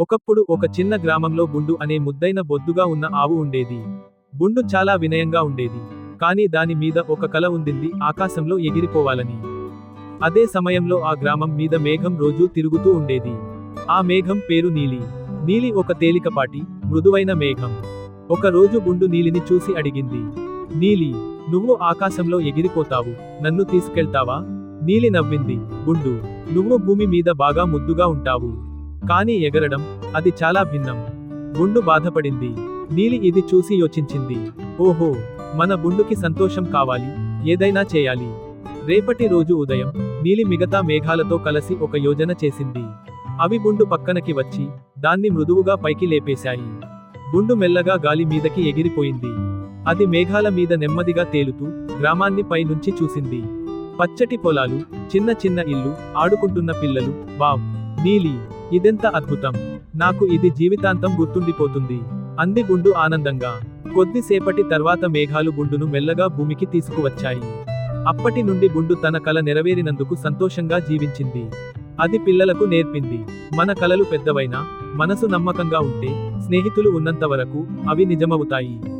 ఒకప్పుడు ఒక చిన్న గ్రామంలో బుండు అనే ముద్దైన బొద్దుగా ఉన్న ఆవు ఉండేది. బుండు చాలా వినయంగా ఉండేది. కానీ దాని మీద ఒక కల ఉండింది ఆకాశంలో ఎగిరిపోవాలని. అదే సమయంలో ఆ గ్రామం మీద మేఘం రోజూ తిరుగుతూ ఉండేది. ఆ మేఘం పేరు నీలి. నీలి ఒక తేలికపాటి మృదువైన మేఘం. ఒక రోజు బుండు నీలిని చూసి అడిగింది. నీలి నువ్వు ఆకాశంలో ఎగిరిపోతావు. నన్ను తీసుకెళ్తావా? నీలి నవ్వింది. బుండు నువ్వు భూమి మీద బాగా ముద్దుగా ఉంటావు. కానీ ఎగరడం అది చాలా భిన్నం. గుండు బాధపడింది. నీలి ఇది చూసి యోచించింది. ఓహో మన గుండుకి సంతోషం కావాలి ఏదైనా చేయాలి. రేపటి రోజు ఉదయం నీలి మిగతా మేఘాలతో కలిసి ఒక యోజన చేసింది. అవి గుండు పక్కనకి వచ్చి దాన్ని మృదువుగా పైకి లేపేశాయి. గుండు మెల్లగా గాలి మీదకి ఎగిరిపోయింది. అది మేఘాల మీద నెమ్మదిగా తేలుతూ గ్రామాన్ని పైనుంచి చూసింది. పచ్చటి పొలాలు చిన్న చిన్న ఇల్లు ఆడుకుంటున్న పిల్లలు వావ్ నీలి. ఇదెంత అద్భుతం! నాకు ఇది జీవితాంతం గుర్తుండిపోతుంది. అంది గుండు ఆనందంగా. కొద్దిసేపటి తర్వాత మేఘాలు గుండును మెల్లగా భూమికి తీసుకువచ్చాయి. అప్పటి నుండి గుండు తన కల నెరవేరినందుకు సంతోషంగా జీవించింది. అది పిల్లలకు నేర్పింది. మన కలలు పెద్దవైనా మనసు నమ్మకంగా ఉంటే స్నేహితులు ఉన్నంత వరకు అవి నిజమవుతాయి.